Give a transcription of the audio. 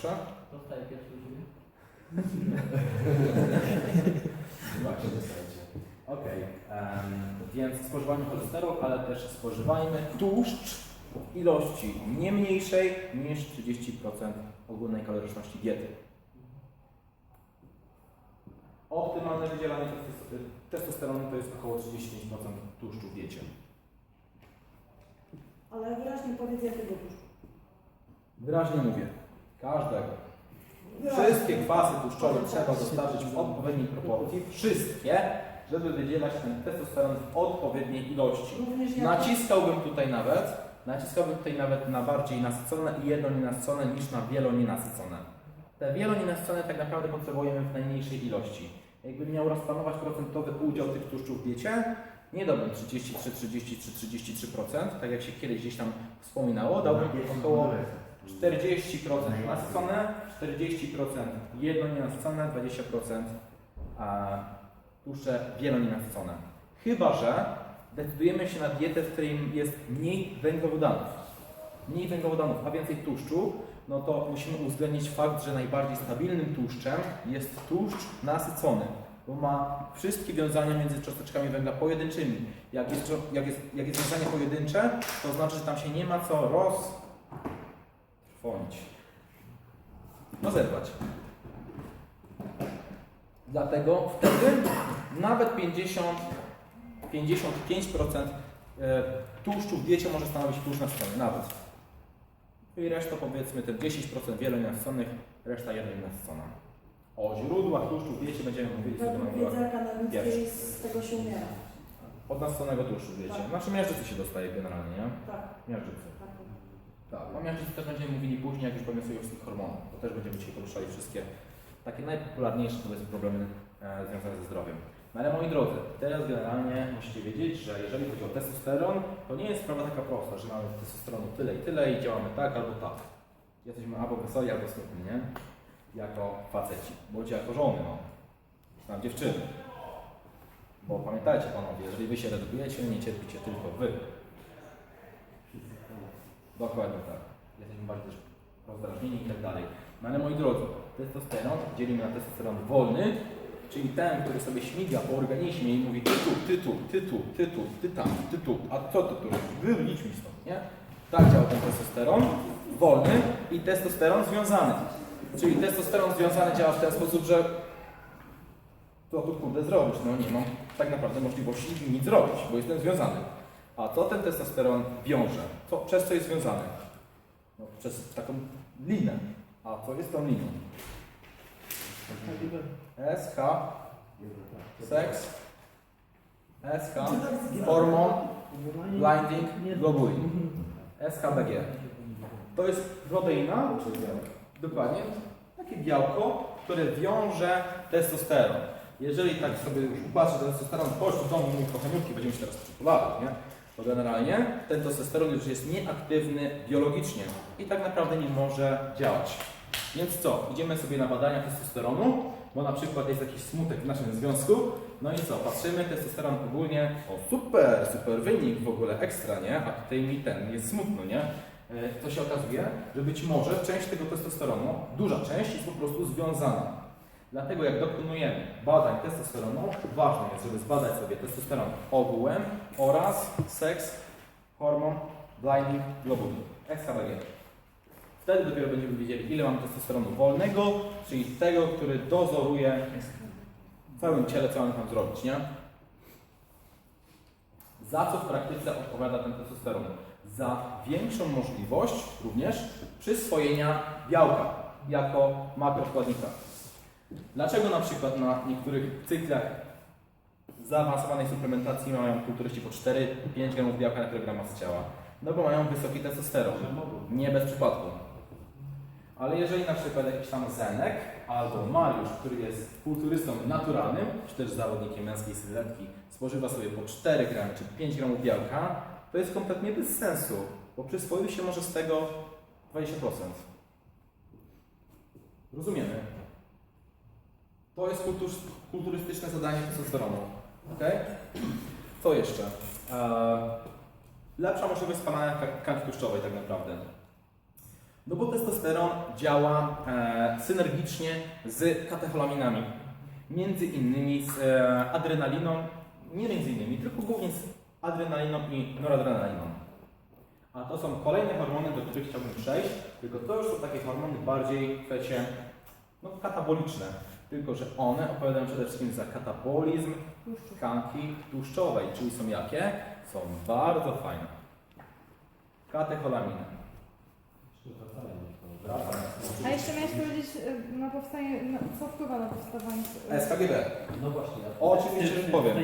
proszę. Dostaję pierwszy u siebie. Właśnie dostajecie. Okej, em, więc spożywajmy cholesterol, ale też spożywajmy tłuszcz w ilości nie mniejszej niż 30% ogólnej kaloryczności diety. Optymalne wydzielanie testos- testosteronu to jest około 35% tłuszczu w diecie. Ale wyraźnie powiedz jakiego tłuszczu. Wyraźnie mówię, każdego. Wszystkie kwasy tłuszczowe trzeba dostarczyć w odpowiedniej proporcji, wszystkie, żeby wydzielać ten testosteron w odpowiedniej ilości. Naciskałbym tutaj nawet, naciskałbym tutaj nawet na bardziej nasycone i jednonienasycone niż na wielonienasycone. Te wielonienasycone tak naprawdę potrzebujemy w najmniejszej ilości. Jakbym miał rozplanować procentowy udział tych tłuszczów w diecie, nie dałbym 33, 33, 33%, tak jak się kiedyś gdzieś tam wspominało, dałbym około 40% nasycone, 40% jednonienasycone, 20% a, tłuszcze wielonienasycone. Chyba, że decydujemy się na dietę, w której jest mniej węglowodanów. Mniej węglowodanów, a więcej tłuszczu, no to musimy uwzględnić fakt, że najbardziej stabilnym tłuszczem jest tłuszcz nasycony, bo ma wszystkie wiązania między cząsteczkami węgla pojedynczymi. Jak jest, jak jest, jak jest wiązanie pojedyncze, to znaczy, że tam się nie ma co No zerwać. Dlatego wtedy nawet 50, 55% e, tłuszczu w diecie może stanowić tłuszcz nasycony, nawet. I reszta powiedzmy te 10% wielonienasyconych, reszta jednonienasycona. O źródłach tłuszczu w diecie będziemy mówili sobie na akademickiej z tego się umiera. Od nasyconego tłuszczu w diecie. Tak. Znaczy miażdżycy się dostaje generalnie, nie? Tak, Miażdżycy. tak. Tak, o miażdżycy też będziemy mówili później, jak już powiemy sobie o wszystkich hormonach. To też będziemy dzisiaj poruszali wszystkie takie najpopularniejsze powiedzmy problemy e, związane ze zdrowiem. No ale moi drodzy, teraz generalnie musicie wiedzieć, że jeżeli chodzi o testosteron, to nie jest sprawa taka prosta, że mamy testosteronu tyle i tyle i działamy tak albo tak. Jesteśmy albo weseli, albo smutni, nie? Jako faceci, bądź jako żony, no. Czy tam dziewczyny. Bo pamiętajcie panowie, jeżeli wy się redukujecie, nie cierpicie tylko wy. Dokładnie tak. Jesteśmy bardziej też rozdrażnieni i tak dalej. No ale moi drodzy, testosteron dzielimy na testosteron wolny, czyli ten, który sobie śmiga po organizmie i mówi ty tu, ty tu, ty tam, ty tu, a co ty tu robisz? Wyjdź mi stąd, nie? Tak działa ten testosteron wolny i testosteron związany. Czyli testosteron związany działa w ten sposób, że co tu kurde zrobić? No nie mam tak naprawdę możliwości nic zrobić, bo jestem związany. A co ten testosteron wiąże? Co, przez co jest związany? No, przez taką linę. A co jest tą liną? SH, seks, SH, hormon, blinding, globulin. SHBG. To jest proteina, dokładnie, takie białko, które wiąże testosteron. Jeżeli tak sobie już patrzę ten testosteron, chodź do domu, mój kochaniutki, będziemy się teraz przytulali, nie? To generalnie ten testosteron już jest nieaktywny biologicznie i tak naprawdę nie może działać. Więc co? Idziemy sobie na badania testosteronu, bo na przykład jest jakiś smutek w naszym związku. No i co? Patrzymy, testosteron ogólnie, o super, super wynik w ogóle, ekstra, nie? A tutaj mi ten, jest smutno, nie? E, To się okazuje, że być może część tego testosteronu, duża część jest po prostu związana. Dlatego jak dokonujemy badań testosteronu, ważne jest, żeby zbadać sobie testosteron ogółem oraz seks, hormon, blinding, globulin, SHBG. Wtedy dopiero będziemy wiedzieli, ile mamy testosteronu wolnego, czyli tego, który dozoruje w całym ciele, co mamy tam zrobić, nie? Za co w praktyce odpowiada ten testosteron? Za większą możliwość również przyswojenia białka jako makroskładnika. Dlaczego na przykład na niektórych cyklach zaawansowanej suplementacji mają kulturyści po 4-5 gramów białka na kilogram masy ciała? No bo mają wysoki testosteron. Nie bez przypadku. Ale jeżeli na przykład jakiś tam Zenek albo Mariusz, który jest kulturystą naturalnym, czy też zawodnikiem męskiej sylwetki, spożywa sobie po 4 gramy czy 5 gramów białka, to jest kompletnie bez sensu, bo przyswoił się może z tego 20%. Rozumiemy? To jest kultur, kulturystyczne zadanie testosteronu. Ok? Co jeszcze? Eee, lepsza możliwość spalania tkanki tłuszczowej tak naprawdę. No bo testosteron działa e, synergicznie z katecholaminami. Między innymi z e, adrenaliną, nie między innymi, tylko głównie z adrenaliną i noradrenaliną. A to są kolejne hormony, do których chciałbym przejść, tylko to już są takie hormony bardziej, słuchajcie, no, kataboliczne. Tylko, że one odpowiadają przede wszystkim za katabolizm tkanki tłuszczowej, czyli są jakie? Są bardzo fajne. Katecholaminy. A jeszcze miałeś powiedzieć y, na powstanie, na, co wpływa na powstawanie y, SKGB. No właśnie. O czym jeszcze powiem.